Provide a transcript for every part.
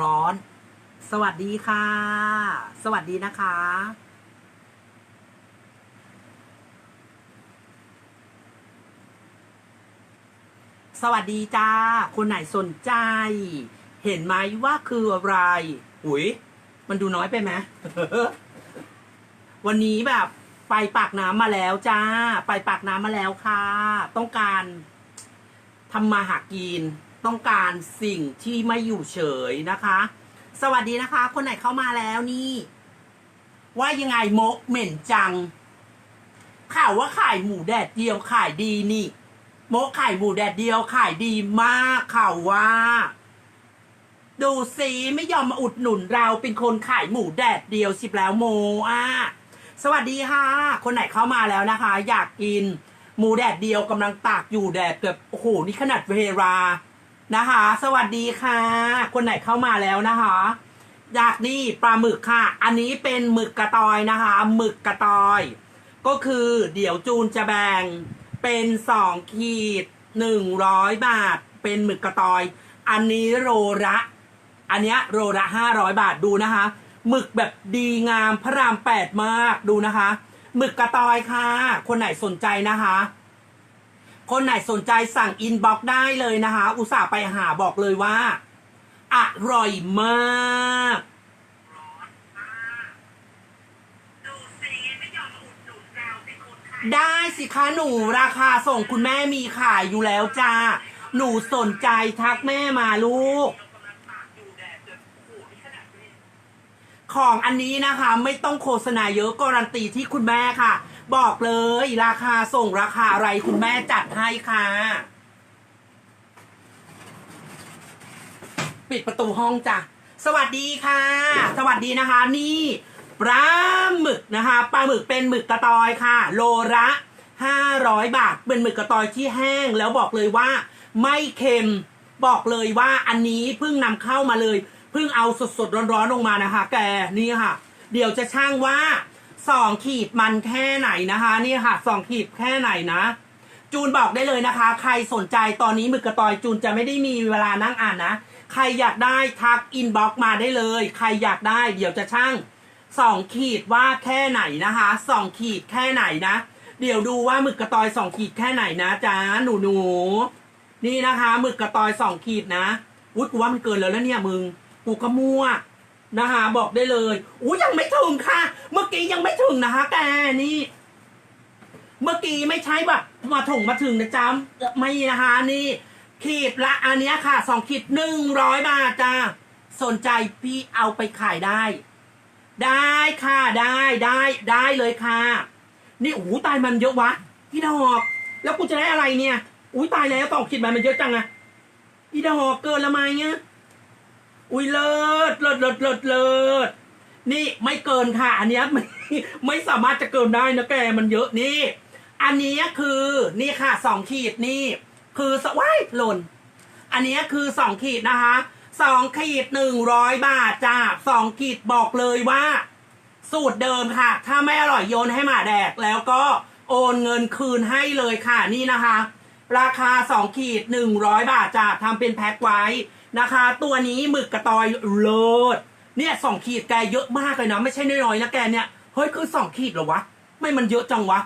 ร้อน สวัสดีค่ะ สวัสดีนะคะ สวัสดีจ้า คนไหนสนใจ เห็นไหมว่าคืออะไรอุ๋ยมันดูน้อยไปไหมวันนี้แบบไปปากน้ำมาแล้วจ้า ไปปากน้ำมาแล้วค่ะ ต้องการทำมาหากิน ต้องการสิ่งที่ไม่อยู่เฉยนะคะ สวัสดีนะคะ คนไหนเข้ามาแล้วนี่ ว่ายังไงโมกเหม็นจัง ข่าวว่าขายหมูแดดเดียวขายดีนี่ โมกขายหมูแดดเดียวขายดีมากข่าวว่า ดูสิไม่ยอมมาอุดหนุนเราเป็นคนขายหมูแดดเดียวสิบแล้วโมอะสวัสดีค่ะ คนไหนเข้ามาแล้วนะคะ อยากกินหมูแดดเดียวกำลังตากอยู่แดดเกือบโอ้โหนี่ขนาดเวลา นะคะ สวัสดีค่ะ คนไหนเข้ามาแล้วนะคะอยากนี่ปลาหมึกค่ะ อันนี้เป็นหมึกกระตอยนะคะหมึกกระตอย ก็คือเดี๋ยวจูนจะแบ่งเป็นสองขีดหนึ่งร้อยบาท เป็นหมึกกระตอย อันนี้โรละอันเนี้ยโรละห้าร้อยบาทดูนะคะหมึกแบบดีงามพระรามแปดมากดูนะคะหมึกกระตอยค่ะ คนไหนสนใจนะคะ คนไหนสนใจสั่งอินบ็อกได้เลยนะคะ อุตส่าห์ไปหาบอกเลยว่า อร่อยมากได้สิคะหนูราคาส่งคุณแม่มีขายอยู่แล้วจ้า หนูสนใจทักแม่มาลูก ของอันนี้นะคะ ไม่ต้องโฆษณาเยอะการันตีที่คุณแม่ค่ะ บอกเลย ราคาส่งราคาอะไรคุณแม่จัดให้ค่ะ ปิดประตูห้องจ้ะ สวัสดีค่ะ สวัสดีนะคะ นี่ปลาหมึกนะคะปลาหมึกเป็นหมึกกระตอยค่ะ โลละ500บาท เป็นหมึกกระตอยที่แห้ง แล้วบอกเลยว่า ไม่เค็มบอกเลยว่าอันนี้เพิ่งนำเข้ามาเลยเพิ่งเอาสดๆร้อนๆลงมานะคะ แกนี่ค่ะ เดี๋ยวจะช่างว่า สองขีดมันแค่ไหนนะคะนี่ค่ะสองขีดแค่ไหนนะ จูนบอกได้เลยนะคะ ใครสนใจตอนนี้หมึกกระตอยจูนจะไม่ได้มีเวลานั่งอ่านนะ ใครอยากได้ทักอินบ็อกมาได้เลย ใครอยากได้เดี๋ยวจะช่างสองขีดว่าแค่ไหนนะคะสองขีดแค่ไหนนะ เดี๋ยวดูว่าหมึกกระตอยสองขีดแค่ไหนนะจ๊ะหนูหนูนี่นะคะหมึกกระตอยสองขีดนะ อุ้ยกูว่ามันเกินแล้วแล้วเนี่ยมึง กูก็มั่ว นะคะบอกได้เลยอุ้ยยังไม่ถึงค่ะ เมื่อกี้ยังไม่ถึงนะคะแกนี่ เมื่อกี้ไม่ใช่แบบมาถงมาถึงนะจ๊ะไม่นะคะนี่ ขีดละอันเนี้ยค่ะสองขีดหนึ่งร้อยบาทจ้าสนใจพี่เอาไปขายได้ ได้ค่ะได้ได้ได้เลยค่ะ นี่โอ้ตายมันเยอะวะพี่ดอก แล้วกูจะได้อะไรเนี่ยอุ้ยตายแล้วสองขีดมันมันเยอะจังอะพี่ดอกเกินละไหมเนี่ย อุ้ยเลิศเลิศเลิศเลิศเลิศนี่ไม่เกินค่ะ อันเนี้ยไม่ไม่สามารถจะเกินได้นะแกมันเยอะนี่ อันนี้คือนี่ค่ะสองขีดนี่ คือสวายหล่น อันนี้คือสองขีดนะคะสองขีดหนึ่งร้อยบาทจ้าสองขีดบอกเลยว่า สูตรเดิมค่ะ ถ้าไม่อร่อยโยนให้หมาแดกแล้วก็โอนเงินคืนให้เลยค่ะนี่นะคะ ราคาสองขีดหนึ่งร้อยบาทจ้าทำเป็นแพ็คไว้ นะคะ ตัวนี้หมึกกระตอยเลิศเนี่ยสองขีดแกเยอะมากเลยนะไม่ใช่น้อยๆนะแกเนี่ยเฮ้ยคือสองขีดเหรอวะ ไม่มันเยอะจังวะ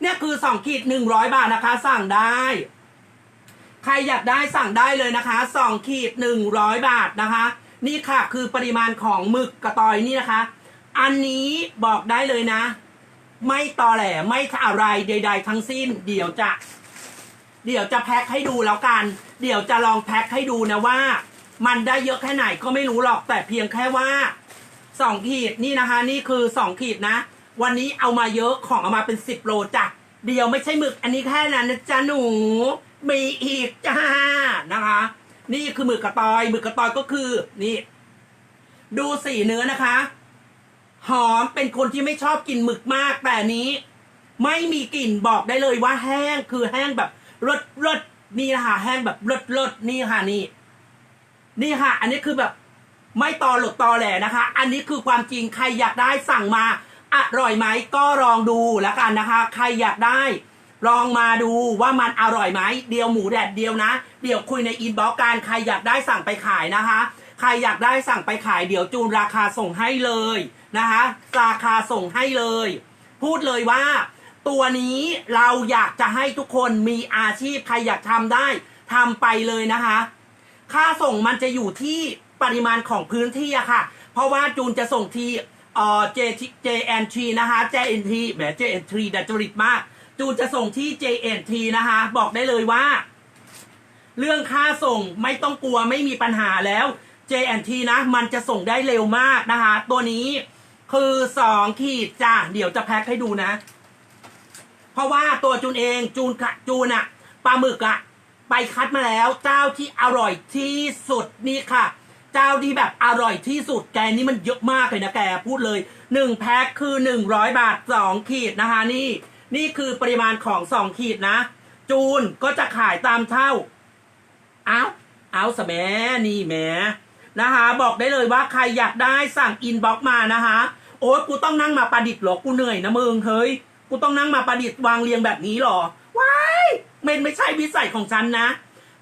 เนี่ยคือสองขีดหนึ่งร้อยบาทนะคะ สั่งได้ ใครอยากได้สั่งได้เลยนะคะสองขีดหนึ่งร้อยบาทนะคะ นี่ค่ะคือปริมาณของหมึกกระตอยนี่นะคะ อันนี้บอกได้เลยนะ ไม่ตอแหลไม่อะไรใด ๆ ทั้งสิ้น เดี๋ยวจะ เดี๋ยวจะแพ็คให้ดูแล้วกัน เดี๋ยวจะลองแพ็คให้ดูนะว่า มันได้เยอะแค่ไหนก็ไม่รู้หรอกแต่เพียงแค่ว่าสองขีดนี่นะคะ นี่คือสองขีดนะ วันนี้เอามาเยอะของเอามาเป็นสิบโลจ้ะเดี๋ยวไม่ใช่หมึกอันนี้แค่นั้นนะจ๊ะหนูมีอีกจ้านะคะ นี่คือหมึกกระตอยหมึกกระตอยก็คือนี่ ดูสีเนื้อนะคะ หอมเป็นคนที่ไม่ชอบกินหมึกมากแต่นี้ ไม่มีกลิ่นบอกได้เลยว่าแห้งคือแห้งแบบ รสรสนี่นะคะแห้งแบบรสรสนี่ค่ะนี่ นี่ค่ะ อันนี้คือแบบไม่ตอหลดตอแหลนะคะ อันนี้คือความจริงใครอยากได้สั่งมา อร่อยไหมก็ลองดูแล้วกันนะคะ ใครอยากได้ลองมาดูว่ามันอร่อยไหมเดียวหมูแดดเดียวนะ เดี๋ยวคุยในอินบ็อกซ์กันใครอยากได้สั่งไปขายนะคะ ใครอยากได้สั่งไปขาย เดี๋ยวจูนราคาส่งให้เลยนะคะ ราคาส่งให้เลย พูดเลยว่า ตัวนี้เราอยากจะให้ทุกคนมีอาชีพใครอยากทำได้ทำไปเลยนะคะ ค่าส่งมันจะอยู่ที่ปริมาณของพื้นที่อะค่ะ เพราะว่าจูนจะส่งที่เอ่อ J JNT นะคะ JNT แหม JNT ดัดจริตมาก จูนจะส่งที่ JNT นะคะ บอกได้เลยว่า เรื่องค่าส่งไม่ต้องกลัวไม่มีปัญหาแล้ว JNT นะ มันจะส่งได้เร็วมากนะคะ ตัวนี้คือสองขีดจ้าเดี๋ยวจะแพ็คให้ดูนะ เพราะว่าตัวจูนเองจูนกะจูนอะปลาหมึกอะไปคัดมาแล้วเจ้าที่อร่อยที่สุดนี่ค่ะ เจ้าที่แบบอร่อยที่สุดแกนี่มันเยอะมากเลยนะแกพูดเลยหนึ่งแพ็คคือหนึ่งร้อยบาทสองขีดนะคะนี่นี่คือปริมาณของสองขีดนะ จูนก็จะขายตามเท่าเอาเอาสแหมนี่แหมนะคะ บอกได้เลยว่าใครอยากได้สั่งอินบ็อกมานะคะ โอ๊ยกูต้องนั่งมาประดิษฐ์หรอกูเหนื่อยนะมึงเฮ้ย กูต้องนั่งมาประดิษฐ์วางเรียงแบบนี้หรอว้ายมันไม่ใช่วิสัยของฉันนะ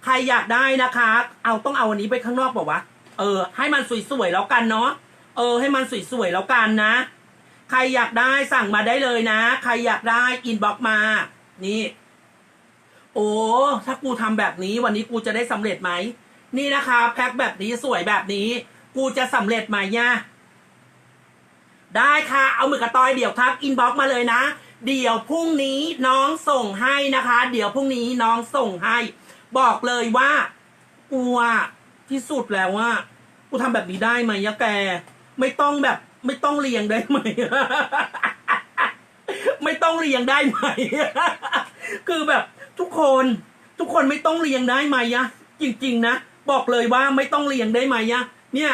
ใครอยากได้นะคะ เอาต้องเอาอันนี้ไปข้างนอกบอกว่าวะเออ ให้มันสวยๆแล้วกันเนาะเออ ให้มันสวยๆแล้วกันนะ ใครอยากได้สั่งมาได้เลยนะ ใครอยากได้อินบ็อกมา นี่ โอ้ถ้ากูทำแบบนี้ วันนี้กูจะได้สำเร็จไหมนี่นะคะแพ็คแบบนี้สวยแบบนี้ กูจะสำเร็จไหมเนี่ยได้ค่ะ เอาหมึกกระตอยเดี๋ยวทักอินบ็อกมาเลยนะ เดี๋ยวพรุ่งนี้น้องส่งให้นะคะ เดี๋ยวพรุ่งนี้น้องส่งให้ บอกเลยว่ากูอะที่สุดแล้วว่ากูทำแบบนี้ได้ไหมยะแก ไม่ต้องแบบไม่ต้องเรียงได้ไหม ไม่ต้องเรียงได้ไหม คือแบบทุกคนทุกคนไม่ต้องเรียงได้ไหมยะจริง ๆ นะ บอกเลยว่าไม่ต้องเรียงได้ไหมยะเนี่ย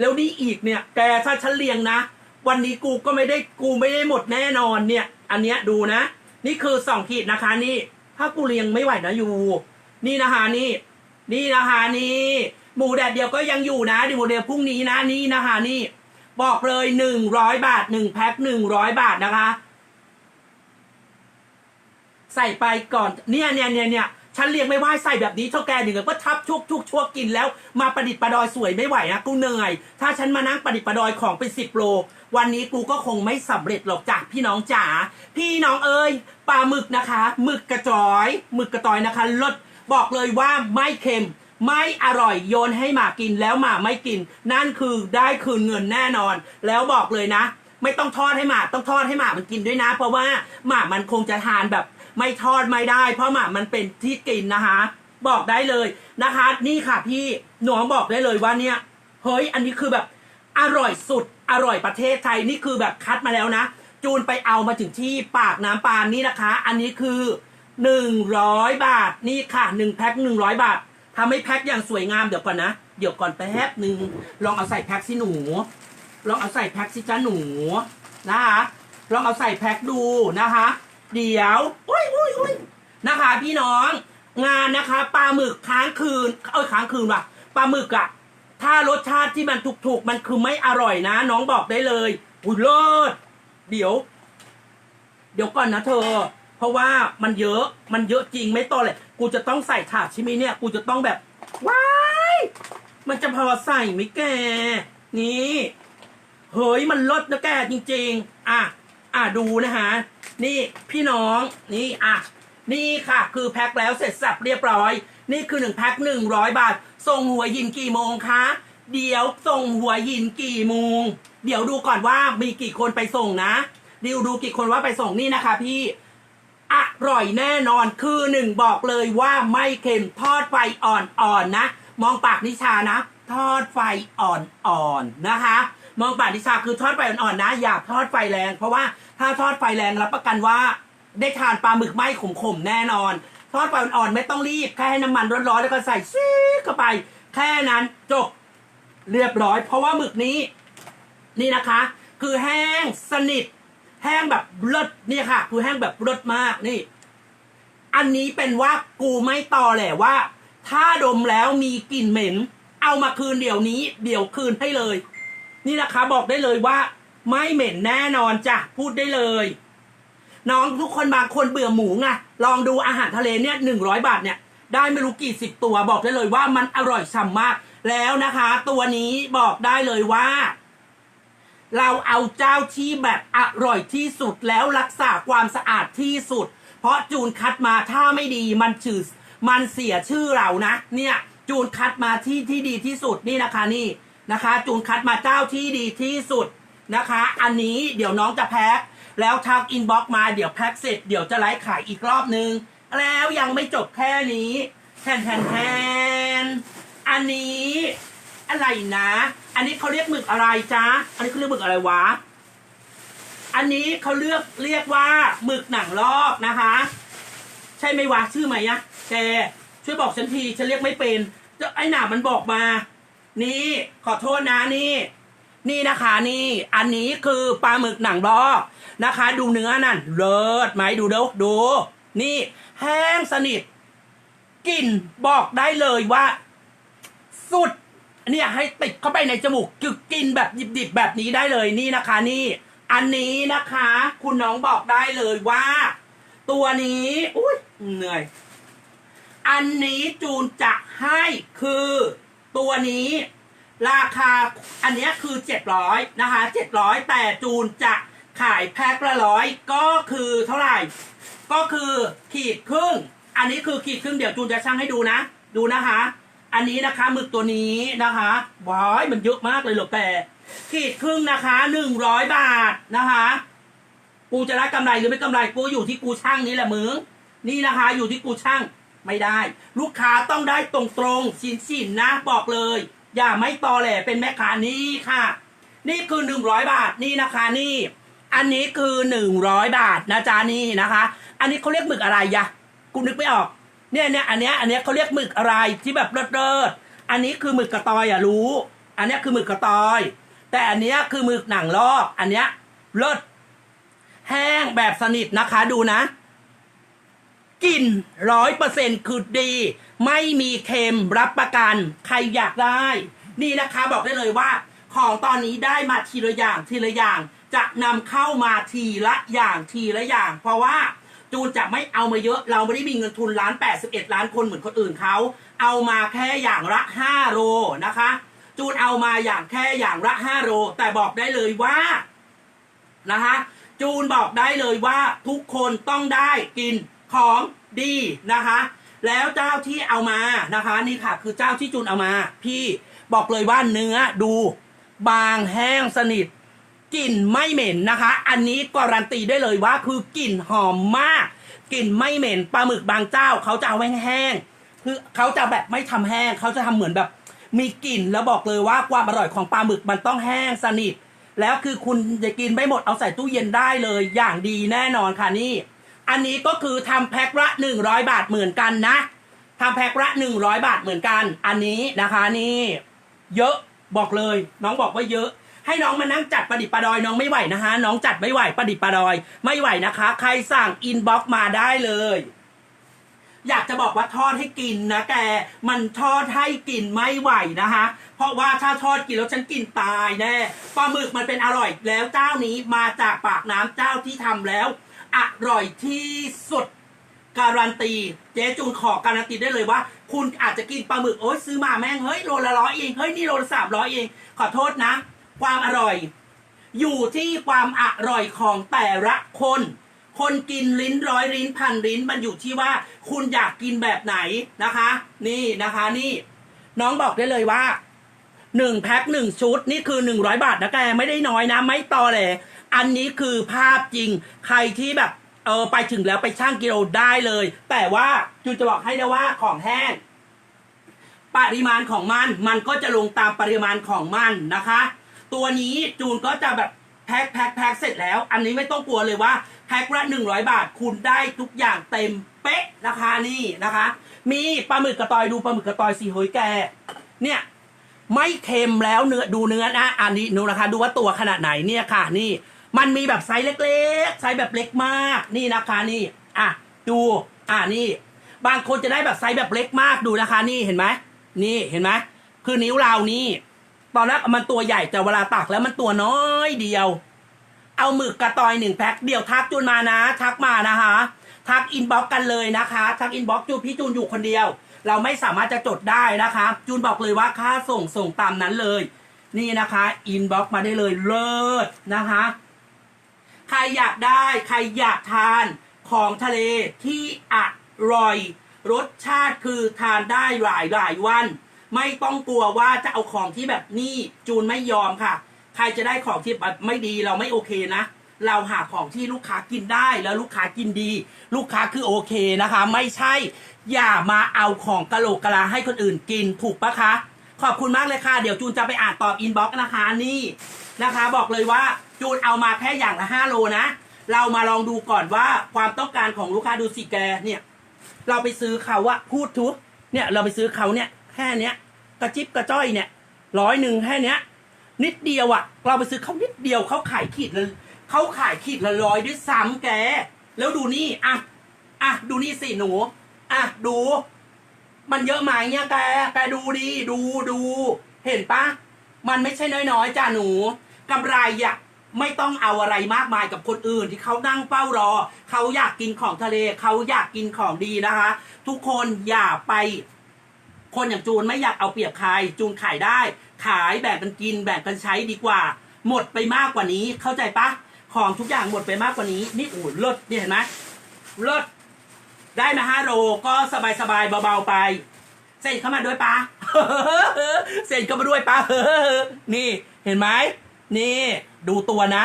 แล้วนี่อีกเนี่ย แกถ้าฉันเรียงนะ วันนี้กูก็ไม่ได้กูไม่ได้หมดแน่นอนเนี่ย อันเนี้ยดูนะ นี่คือสองขีดนะคะนี่ ถ้ากูเรียงไม่ไหวนะอยู่ นี่นะคะนี่ นี่นะคะนี่ หมูแดดเดียวก็ยังอยู่นะเดี๋ยวหมูเดียวพรุ่งนี้นะนี่นะคะนี่ บอกเลยหนึ่งร้อยบาทหนึ่งแพ็คหนึ่งร้อยบาทนะคะ ใส่ไปก่อนเนี่ยเนี่ยเนี่ยเนี่ยฉันเลี้ยงไม่ไหวใส่แบบนี้เท่าแกหนึ่งก็ทับชุกชุกชั่วกินแล้ว มาประดิษฐ์ประดอยสวยไม่ไหวนะกูเหนื่อย ถ้าฉันมานั่งประดิษฐ์ประดอยของเป็นสิบโล วันนี้กูก็คงไม่สำเร็จหรอกจ้ะพี่น้องจ๋าพี่น้องเอ้ยปลาหมึกนะคะหมึกกระจอยหมึกกระจอยนะคะลดบอกเลยว่าไม่เค็มไม่อร่อยโยนให้หมากินแล้วหมาไม่กิน นั่นคือได้คืนเงินแน่นอน แล้วบอกเลยนะ ไม่ต้องทอดให้หมาต้องทอดให้หมามันกินด้วยนะ เพราะว่าหมามันคงจะทานแบบ ไม่ทอดไม่ได้ เพราะหมามันเป็นที่กินนะคะ บอกได้เลยนะคะ นี่ค่ะพี่หนูบอกได้เลยว่าเนี่ยเฮ้ยอันนี้คือแบบอร่อยสุด อร่อยประเทศไทยนี่คือแบบคัดมาแล้วนะ จูนไปเอามาถึงที่ปากน้ำปานนี่นะคะ อันนี้คือหนึ่งร้อยบาทนี่ค่ะหนึ่งแพ็คหนึ่งร้อยบาททำให้แพ็คอย่างสวยงามเดี๋ยวก่อนนะ เดี๋ยวก่อนแป๊บหนึ่งลองเอาใส่แพ็คสิหนู ลองเอาใส่แพ็คสิจ้าหนูนะคะลองเอาใส่แพ็คดูนะคะ เดี๋ยวอุ้ยอุ้ยอุ้ยนะคะ พี่น้องงานนะคะปลาหมึกค้างคืน เอ้ยค้างคืนว่ะปลาหมึกอะ ถ้ารสชาติที่มันถูกๆ มันคือไม่อร่อยนะ น้องบอกได้เลยอุ้ยเลิศเดี๋ยว เดี๋ยวก่อนนะเธอ เพราะว่ามันเยอะมันเยอะจริงไม่ต่อเลยกูจะต้องใส่ถาดใช่ไหมเนี่ย กูจะต้องแบบว้ายมันจะพอใส่ไหมแก นี่เฮ้ยมันลดนะแกจริง ๆ อะ อะดูนะฮะ นี่พี่น้อง นี่อะ นี่ค่ะ คือแพ็คแล้วเสร็จสับเรียบร้อย นี่คือหนึ่งแพ็คหนึ่งร้อยบาท ส่งหัวหินกี่โมงคะ เดี๋ยวส่งหัวหินกี่โมง เดี๋ยวดูก่อนว่ามีกี่คนไปส่งนะดิวดูกี่คนว่าไปส่งนี่นะคะพี่อร่อยแน่นอนคือหนึ่งบอกเลยว่าไม่เค็มทอดไฟอ่อนๆนะมองปากนิชานะ ทอดไฟอ่อนๆนะคะ มองปากนิชาคือทอดไฟอ่อนๆนะ อย่าทอดไฟแรง เพราะว่าถ้าทอดไฟแรงรับประกันว่า ได้ทานปลาหมึกไหมขมๆแน่นอน ทอดไฟอ่อนๆไม่ต้องรีบ แค่ให้น้ำมันร้อนๆแล้วก็ใส่ซีเข้าไป แค่นั้นจบเรียบร้อย เพราะว่าหมึกนี้ นี่นะคะ คือแห้งสนิท แห้งแบบเลิศนี่ค่ะ คือแห้งแบบเลิศมากนี่ อันนี้เป็นว่ากูไม่ต่อแหละว่า ถ้าดมแล้วมีกลิ่นเหม็น เอามาคืนเดี๋ยวนี้ เดี๋ยวคืนให้เลย นี่นะคะ บอกได้เลยว่า ไม่เหม็นแน่นอนจ้ะพูดได้เลย น้องทุกคนบางคนเบื่อหมูไง ลองดูอาหารทะเลเนี่ยหนึ่งร้อยบาทเนี่ยได้ไม่รู้กี่สิบตัวบอกได้เลยว่ามันอร่อยฉ่ำมาก แล้วนะคะ ตัวนี้บอกได้เลยว่า เราเอาเจ้าที่แบบอร่อยที่สุดแล้วรักษาความสะอาดที่สุด เพราะจูนคัดมาถ้าไม่ดีมันชื่อมันเสียชื่อเรานะ เนี่ยจูนคัดมาที่ที่ดีที่สุดนี่นะคะนี่นะคะ จูนคัดมาเจ้าที่ดีที่สุดนะคะ อันนี้เดี๋ยวน้องจะแพ็ค แล้วทักอินบ็อกมาเดี๋ยวแพ็คเสร็จเดี๋ยวจะไลฟ์ขายอีกรอบนึง แล้วยังไม่จบแค่นี้แทนแทนแทนอันนี้อะไรนะ อันนี้เขาเรียกหมึกอะไรจ๊ะ อันนี้เขาเรียกหมึกอะไรวะ อันนี้เขาเลือกเรียกว่าหมึกหนังลอกนะคะ ใช่ไหมวะชื่อไหมอะแกช่วยบอกฉันทีฉันเรียกไม่เป็นไอ้หนามันบอกมา นี่ขอโทษนะนี่ นี่นะคะนี่อันนี้คือปลาหมึกหนังลอกนะคะ ดูเนื้อนั่นเลิศไหมดูเด้อดู นี่ แห้งสนิทกลิ่นบอกได้เลยว่า สุด เนี่ยให้ติดเข้าไปในจมูกกึกกินแบบดิบๆแบบนี้ได้เลยนี่นะคะ นี่ อันนี้นะคะ คุณน้องบอกได้เลยว่า ตัวนี้อุ้ยเหนื่อย อันนี้จูนจะให้คือตัวนี้ ราคาอันนี้คือเจ็ดร้อยนะคะเจ็ดร้อยแต่จูนจะขายแพ็คละร้อยก็คือเท่าไหร่ ก็คือขีดครึ่ง อันนี้คือขีดครึ่งเดี๋ยวจูนจะชั่งให้ดูนะ ดูนะคะ อันนี้นะคะหมึกตัวนี้นะคะว้ายมันเยอะมากเลยหรอแต่ขีดครึ่งนะคะหนึ่งร้อยบาทนะคะ กูจะได้กำไรหรือไม่กำไรกูอยู่ที่กูช่างนี่แหละมึงนี่นะคะอยู่ที่กูช่างไม่ได้ ลูกค้าต้องได้ตรงๆสินสินๆนะบอกเลย อย่าไม่ตอแหลเป็นแม่ค้านี่ค่ะ นี่คือหนึ่งร้อยบาทนี่นะคะนี่ อันนี้คือหนึ่งร้อยบาทนะจ๊ะนี่นะคะ อันนี้เขาเรียกหมึกอะไรยะกูนึกไม่ออก เนี่ยเนี่ยอันเนี้ยอันเนี้ยเขาเรียกหมึกอะไรที่แบบเลิศๆอันนี้คือหมึกกระตอยอะรู้ อันเนี้ยคือหมึกกระตอย แต่อันเนี้ยคือหมึกหนังลอก อันเนี้ยเลิศแห้งแบบสนิทนะคะดูนะ กลิ่นร้อยเปอร์เซ็นคือดี ไม่มีเค็มรับประกัน ใครอยากได้ นี่นะคะบอกได้เลยว่า ของตอนนี้ได้มาทีละอย่างทีละอย่าง จะนำเข้ามาทีละอย่างทีละอย่าง เพราะว่าจูนจะไม่เอามาเยอะ เราไม่ได้มีเงินทุนล้าน81ล้านคนเหมือนคนอื่นเขาเอามาแค่อย่างละ5โลนะคะ จูนเอามาอย่างแค่อย่างละ5โลแต่บอกได้เลยว่านะคะจูนบอกได้เลยว่าทุกคนต้องได้กิน ของดีนะคะ แล้วเจ้าที่เอามานะคะ นี่ค่ะคือเจ้าที่จูนเอามา พี่บอกเลยว่าเนื้อดูบางแห้งสนิทกลิ่นไม่เหม็นนะคะ อันนี้การันตีได้เลยว่าคือกลิ่นหอมมากกลิ่นไม่เหม็นปลาหมึกบางเจ้าเขาจะเอาแห้งๆคือเขาจะแบบไม่ทำแห้งเขาจะทำเหมือนแบบ มีกลิ่นแล้วบอกเลยว่าความอร่อยของปลาหมึกมันต้องแห้งสนิทแล้วคือคุณจะกินไม่หมดเอาใส่ตู้เย็นได้เลยอย่างดีแน่นอนค่ะนี่ อันนี้ก็คือทำแพ็คละหนึ่งร้อยบาทเหมือนกันนะทำแพ็คละหนึ่งร้อยบาทเหมือนกัน อันนี้นะคะนี่เยอะบอกเลย น้องบอกว่าเยอะ ให้น้องมานั่งจัดประดิษฐ์ประดอยน้องไม่ไหวนะคะ น้องจัดไม่ไหวประดิษฐ์ประดอย ไม่ไหวนะคะ ใครสั่งอินบ็อกมาได้เลยอยากจะบอกว่าทอดให้กินนะแก มันทอดให้กินไม่ไหวนะคะ เพราะว่าถ้าทอดกินแล้วฉันกินตายแน่ ปลาหมึกมันเป็นอร่อยแล้วเจ้านี้มาจากปากน้ำเจ้าที่ทำแล้ว อร่อยที่สุด การันตี เจ๊จูนขอการันตีได้เลยว่า คุณอาจจะกินปลาหมึกโอ๊ยซื้อมาแม่งเฮ้ยโลละร้อยเองเฮ้ยนี่โลละสามร้อยเอง ขอโทษนะ ความอร่อย อยู่ที่ความอร่อยของแต่ละคน คนกินลิ้นร้อยลิ้นพันลิ้นมันอยู่ที่ว่า คุณอยากกินแบบไหนนะคะ นี่นะคะนี่ น้องบอกได้เลยว่าหนึ่งแพ็คหนึ่งชุด นี่คือหนึ่งร้อยบาทนะแกไม่ได้น้อยนะ ไม่ต่อแหล อันนี้คือภาพจริง ใครที่แบบเออไปถึงแล้วไปช่างกิโลได้เลย แต่ว่าจูนจะบอกให้นะว่าของแห้ง ปริมาณของมัน มันก็จะลงตามปริมาณของมันนะคะ ตัวนี้จูนก็จะแบบแพ็คแพ็คแพ็คเสร็จแล้ว อันนี้ไม่ต้องกลัวเลยว่าแพ็คละหนึ่งร้อยบาทคุณได้ทุกอย่างเต็มเป๊ะนะคะนี่นะคะ มีปลาหมึกกระตอยดูปลาหมึกกระตอยสีเฮ้ยแก เนี่ยไม่เค็มแล้วเนื้อดูเนื้อนะอันนี้ดูนะคะ ดูว่าตัวขนาดไหนเนี่ยค่ะนี่ มันมีแบบไซส์เล็กๆ ไซส์แบบเล็กมาก นี่นะคะนี่ อะ ดู อะนี่ บางคนจะได้แบบไซส์แบบเล็กมากดูนะคะ นี่เห็นไหม นี่เห็นไหม คือนิ้วเรานี่ ตอนแรกมันตัวใหญ่แต่เวลาตักแล้วมันตัวน้อยเดียว เอาหมึกกระตอยหนึ่งแพ็คเดี๋ยวทักจูนมานะ ทักมานะคะ ทักอินบ็อกกันเลยนะคะ ทักอินบ็อกจูนพี่จูนอยู่คนเดียว เราไม่สามารถจะจดได้นะคะ จูนบอกเลยว่าค่าส่งส่งตามนั้นเลย นี่นะคะ อินบ็อกมาได้เลยเลิศนะคะ ใครอยากได้ ใครอยากทานของทะเลที่อร่อย รสชาติคือทานได้หลายหลายวัน ไม่ต้องกลัวว่าจะเอาของที่แบบนี่จูนไม่ยอมค่ะ ใครจะได้ของที่แบบไม่ดีเราไม่โอเคนะ เราหาของที่ลูกค้ากินได้แล้วลูกค้ากินดี ลูกค้าคือโอเคนะคะ ไม่ใช่ อย่ามาเอาของกะโหลกกะลาให้คนอื่นกินถูกปะคะ ขอบคุณมากเลยค่ะ เดี๋ยวจูนจะไปอ่านตอบอินบ็อกซ์นะคะนี่นะคะ บอกเลยว่าจูนเอามาแค่อย่างละ5โลนะ เรามาลองดูก่อนว่าความต้องการของลูกค้าดูสิแกเนี่ย เราไปซื้อเขาอะพูดทุกเนี่ยเราไปซื้อเขาเนี่ยแค่เนี้ยกระจิบกระจ้อยเนี่ยร้อยหนึ่งแค่เนี้ย นิดเดียวอะเราไปซื้อเขานิดเดียวเขาขายขีดละเขาขายขีดละร้อยด้วยซ้ำแก แล้วดูนี่อะอะดูนี่สิหนูอะดู มันเยอะไหมเนี่ยแก แกดูดิดูดู เห็นปะมันไม่ใช่น้อยๆจ้าหนูกำไรอะไม่ต้องเอาอะไรมากมายกับคนอื่นที่เขานั่งเฝ้ารอ เขาอยากกินของทะเล เขาอยากกินของดีนะคะ ทุกคนอย่าไป คนอย่างจูนไม่อยากเอาเปรียบใคร จูนขายได้ ขายแบ่งกันกินแบ่งกันใช้ดีกว่า หมดไปมากกว่านี้ เข้าใจปะของทุกอย่างหมดไปมากกว่านี้ นี่โอ้เลิศนี่เห็นไหมเลิศ ได้มาห้าโลก็สบายสบายๆเบาๆไป เซ็นเข้ามาด้วยปะเซ็นเข้ามาด้วยปะนี่เห็นไหมนี่ดูตัวนะ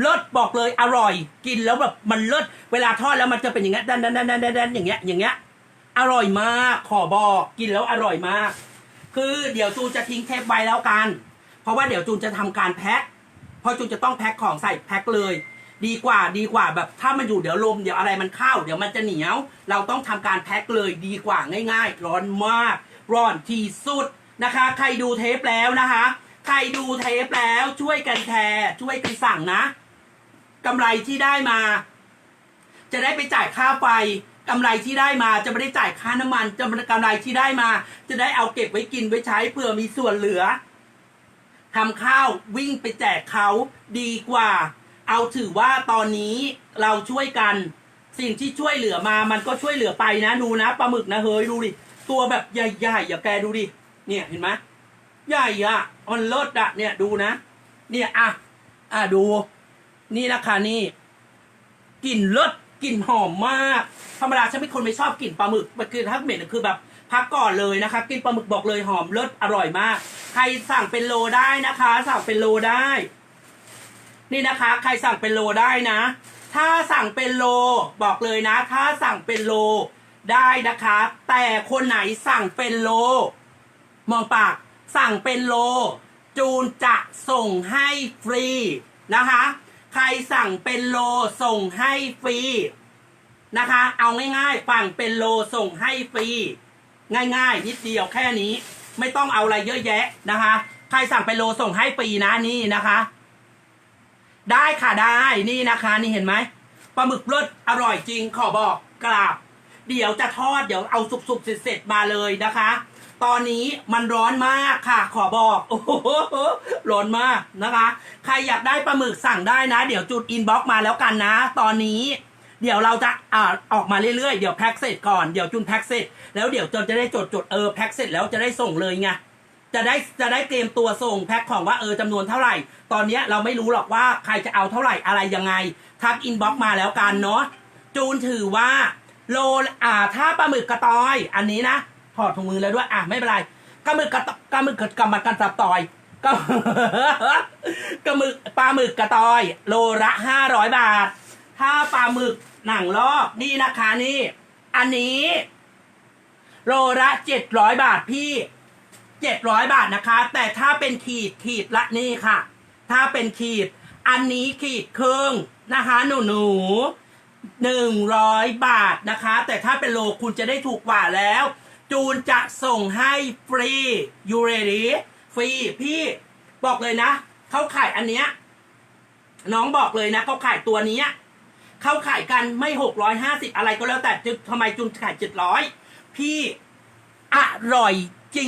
เลิศบอกเลยอร่อย กินแล้วแบบมันเลิศเวลาทอดแล้วมันจะเป็นอย่างเงี้ยดันดันดันดันดันอย่างเงี้ยอย่างเงี้ยอร่อยมากขอบอกกินแล้วอร่อยมาก คือเดี๋ยวจูนจะทิ้งเทปไว้แล้วกัน เพราะว่าเดี๋ยวจูนจะทำการแพ็คเพราะจูนจะต้องแพ็คของใส่แพ็คเลย ดีกว่าดีกว่าแบบถ้ามันอยู่เดี๋ยวลมเดี๋ยวอะไรมันเข้า เดี๋ยวมันจะเหนียว เราต้องทำการแพ็คเลยดีกว่าง่าย ๆ ร้อนมาก ร้อนที่สุดนะคะ ใครดูเทปแล้วนะคะ ใครดูเทปแล้วช่วยกันแชร์ช่วยกันสั่งนะกำไรที่ได้มา จะได้ไปจ่ายค่าไฟกำไรที่ได้มาจะไม่ได้จ่ายค่าน้ำมันจะกำไรที่ได้มา จะได้เอาเก็บไว้กินไว้ใช้เผื่อมีส่วนเหลือทำข้าววิ่งไปแจกเขาดีกว่า เอาถือว่าตอนนี้เราช่วยกัน สิ่งที่ช่วยเหลือมา มันก็ช่วยเหลือไปนะดูนะปลาหมึกนะเฮ้ยดูดิตัวแบบใหญ่ๆอย่าแกดูดิเนี่ยเห็นไหมใหญ่อะมันเลิศอะเนี่ยดูนะ เนี่ยอะอะดู นี่นะคะนี่กลิ่นเลิศกลิ่นหอมมากธรรมดาฉันเป็นคนไม่ชอบกลิ่นปลาหมึกมันคือถ้าเหม็นคือแบบพักก่อนเลยนะคะกลิ่นปลาหมึกบอกเลยหอมเลิศอร่อยมาก ใครสั่งเป็นโลได้นะคะ สั่งเป็นโลได้ นี่นะคะ ใครสั่งเป็นโลได้นะ ถ้าสั่งเป็นโลบอกเลยนะ ถ้าสั่งเป็นโลได้นะคะ แต่คนไหนสั่งเป็นโล มองปากสั่งเป็นโล จูนจะส่งให้ฟรีนะคะ ใครสั่งเป็นโลส่งให้ฟรีนะคะ เอาง่ายๆฝั่งเป็นโลส่งให้ฟรีง่ายๆนิดเดียวแค่นี้ ไม่ต้องเอาอะไรเยอะแยะนะคะ ใครสั่งเป็นโลส่งให้ฟรีนะนี่นะคะ ได้ค่ะได้นี่นะคะ นี่เห็นไหมปลาหมึกรสอร่อยจริงขอบอกกราบ เดี๋ยวจะทอดเดี๋ยวเอาสุกๆเสร็จๆมาเลยนะคะ ตอนนี้มันร้อนมากค่ะ ขอบอกโอ้โหร้อนมากนะคะ ใครอยากได้ปลาหมึกสั่งได้นะ เดี๋ยวจุดอินบ็อกมาแล้วกันนะ ตอนนี้เดี๋ยวเราจะอ่าออกมาเรื่อยๆ เดี๋ยวแพ็คเสร็จก่อน เดี๋ยวจุนแพ็คเสร็จ แล้วเดี๋ยวจนจะได้จดจดเออแพ็คเสร็จแล้วจะได้ส่งเลยไง จะได้จะได้เตรียมตัวส่งแพ็คของว่าเออจำนวนเท่าไหร่ ตอนเนี้ยเราไม่รู้หรอกว่าใครจะเอาเท่าไหร่อะไรยังไง ทักอินบ็อกมาแล้วกันเนาะจูนถือว่าโลอ่าถ้าปลาหมึกกระตอย อันนี้นะถอดถุงมือแล้วด้วยอะไม่เป็นไรกระหมึกกระตกระหมึกกระมันกันตับตอยก็กระหมึกปลาหมึกกระตอย โลละห้าร้อยบาท ถ้าปลาหมึกหนังลอกนี่นะคะนี่ อันนี้ โลละเจ็ดร้อยบาทพี่ เจ็ดร้อยบาทนะคะ แต่ถ้าเป็นขีดขีดละนี่ค่ะ ถ้าเป็นขีด อันนี้ขีดครึ่งนะคะหนูหนูหนึ่งร้อยบาทนะคะ แต่ถ้าเป็นโลคุณจะได้ถูกกว่าแล้ว จูนจะส่งให้ฟรียูเรดีฟรีพี่บอกเลยนะเขาขายอันเนี้ยน้องบอกเลยนะเขาขายตัวนี้เขาขายกันไม่หกร้อยห้าสิบอะไรก็แล้วแต่ทำไมจูนขายเจ็ดร้อยพี่อร่อย จ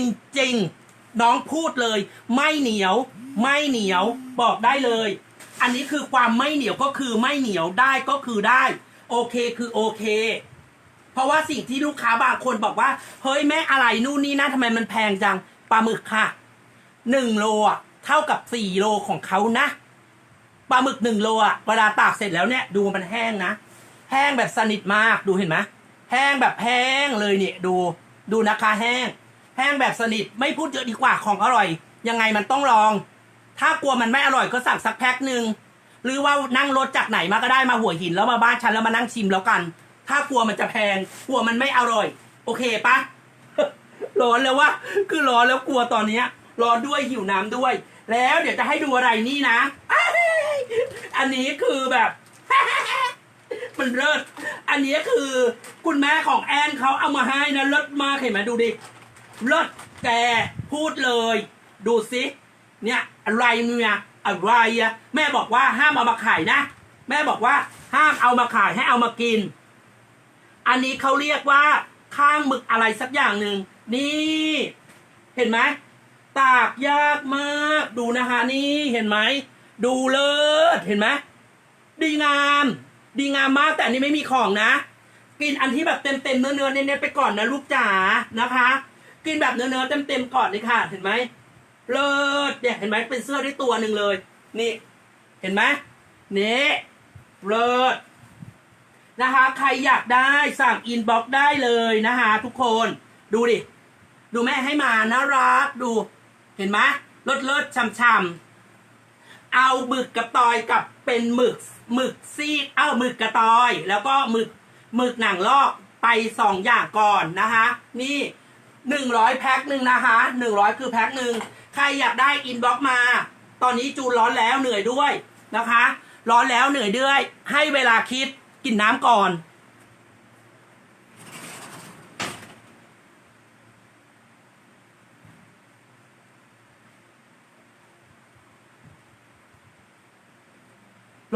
ริงๆ น้องพูดเลย ไม่เหนียว ไม่เหนียวบอกได้เลย อันนี้คือความไม่เหนียวก็คือไม่เหนียวได้ก็คือได้ โอเคคือโอเค เพราะว่าสิ่งที่ลูกค้าบางคนบอกว่า เฮ้ยแม่อะไรนู่นนี่นะทำไมมันแพงจังปลาหมึกค่ะหนึ่งโลอะเท่ากับสี่โลของเขานะปลาหมึกหนึ่งโลอะเวลาตากเสร็จแล้วเนี่ยดูมันแห้งนะแห้งแบบสนิทมากดูเห็นไหมแห้งแบบแห้งเลยเนี่ยดูดูนะคะแห้ง แห้งแบบสนิทไม่พูดเยอะดีกว่าของอร่อย ยังไงมันต้องลอง ถ้ากลัวมันไม่อร่อยก็สั่งสักแพ็คหนึ่งหรือว่านั่งรถจากไหนมาก็ได้มาหัวหินแล้วมาบ้านฉันแล้วมานั่งชิมแล้วกัน ถ้ากลัวมันจะแพงกลัวมันไม่อร่อย โอเคปะร้อนแล้วว่าคือร้อนแล้วกลัวตอนเนี้ยร้อนด้วยหิวน้ำด้วย แล้วเดี๋ยวจะให้ดูอะไรนี่นะ อันนี้คือแบบ มันเลิศอันนี้คือคุณแม่ของแอนเขาเอามาให้นะเลิศมากเห็นไหมดูดิ เลิศแกพูดเลย ดูสิเนี่ยอะไรเนี่ยอะไรอะแม่บอกว่าห้ามเอามาขายนะ แม่บอกว่าห้ามเอามาขายให้เอามากิน อันนี้เขาเรียกว่า ข้างหมึกอะไรสักอย่างหนึ่งนี่ เห็นไหมตากยากมากดูนะคะนี่เห็นไหมดูเลิศเห็นไหมดีงาม ดีงามมากแต่อันนี้ไม่มีของนะ กินอันที่แบบเต็มเต็มเนื้อเนื้อเน้นๆไปก่อนนะลูกจ๋านะคะ กินแบบเนื้อเนื้อเต็มๆก่อนเลยค่ะ เห็นไหมเลิศเนี่ยเห็นไหมเป็นเสื้อได้ตัวหนึ่งเลย นี่ เห็นไหมนี่เลิศนะคะ ใครอยากได้สั่งอินบ็อกได้เลยนะคะทุกคนดูดิ ดูแม่ให้มาน่ารักดูเห็นไหมเลิศเลิศช่ำช่ำๆเอาหมึกกระตอยกับเป็นหมึกหมึกซีกเอาหมึกกระตอย แล้วก็หมึกหมึกหนังลอกไปสองอย่างก่อนนะคะ นี่ หนึ่งร้อยแพ็คหนึ่งนะคะหนึ่งร้อยคือแพ็คหนึ่งใครอยากได้อินบ็อกมา ตอนนี้จูนร้อนแล้วเหนื่อยด้วยนะคะ ร้อนแล้วเหนื่อยด้วย ให้เวลาคิดกินน้ำก่อน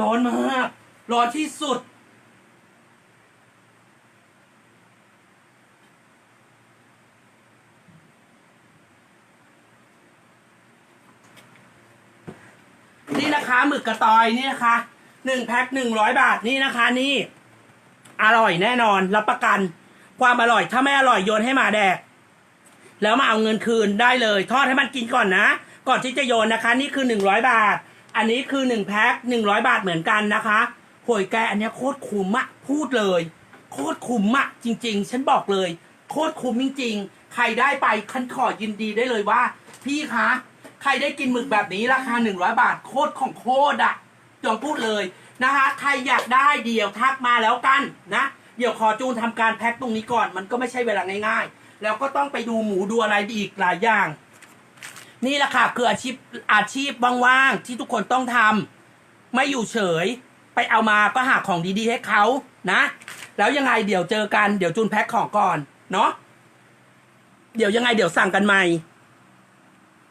ร้อนมาก ร้อนที่สุด นี่นะคะหมึกกระตอยนี่นะคะหนึ่งแพ็คหนึ่งร้อยบาทนี่นะคะนี่ อร่อยแน่นอนรับประกัน ความอร่อยถ้าไม่อร่อยโยนให้หมาแดก แล้วมาเอาเงินคืนได้เลย ทอดให้มันกินก่อนนะ ก่อนที่จะโยนนะคะ นี่คือหนึ่งร้อยบาท อันนี้คือหนึ่งแพ็คหนึ่งร้อยบาทเหมือนกันนะคะโหยแกอันนี้โคตรคุ้มอะพูดเลย โคตรคุ้มอะจริง ๆ ฉันบอกเลย โคตรคุ้มจริง ๆ ใครได้ไปคันขอยินดีได้เลยว่า พี่คะ ใครได้กินหมึกแบบนี้ราคาหนึ่งร้อยบาทโคตรของโคตรอะจองพูดเลยนะคะใครอยากได้เดี๋ยวทักมาแล้วกันนะ เดี๋ยวขอจูนทำการแพ็คตรงนี้ก่อน มันก็ไม่ใช่เวลาง่าย ๆ แล้วก็ต้องไปดูหมูดูอะไรอีกหลายอย่าง นี่แหละค่ะคืออาชีพอาชีพว่างๆที่ทุกคนต้องทำไม่อยู่เฉย ไปเอามาก็หาของดีๆให้เขานะ แล้วยังไงเดี๋ยวเจอกันเดี๋ยวจูนแพ็คของก่อนเนาะเดี๋ยวยังไงเดี๋ยวสั่งกันใหม่